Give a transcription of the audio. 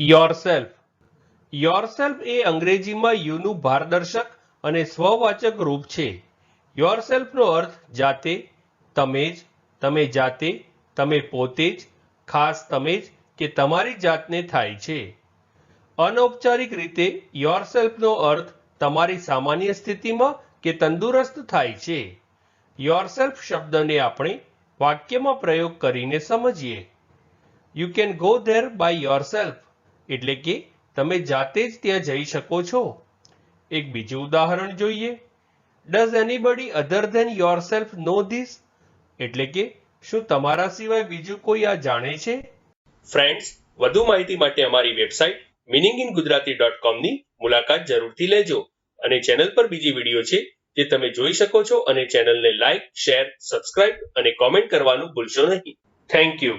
Yourself yourself એ અંગ્રેજીમાં યુનું ભારદર્શક અને સ્વવાચક રૂપ છે. યોરસેલ્ફનો અર્થ જાતે, તમે જ, તમે જાતે, તમે પોતે જ, ખાસ તમે જ કે તમારી જાતને થાય છે. અનૌપચારિક રીતે યોરસેલ્ફનો અર્થ તમારી સામાન્ય સ્થિતિમાં કે તંદુરસ્ત થાય છે. યોરસેલ્ફ શબ્દને આપણે વાક્યમાં પ્રયોગ કરીને સમજીએ. You can go there by yourself એટલે કે તમે જાતે જ ત્યાં જઈ શકો છો. એક બીજું ઉદાહરણ જોઈએ. Does anybody other than your self know this એટલે કે શું તમારા સિવાય બીજું કોઈ આ જાણે છે? ફ્રેન્ડ્સ વધુ માહિતી માટે અમારી website meaning in Gujarati dot કોમની મુલાકાત જરૂરથી લેજો. અને ચેનલ પર બીજી વીડિયો છે જે તમે જોઈ શકો છો અને ચેનલને લાઇક શેર સબસ્ક્રાઇબ અને કોમેન્ટ કરવાનું ભૂલશો નહીં. Thank you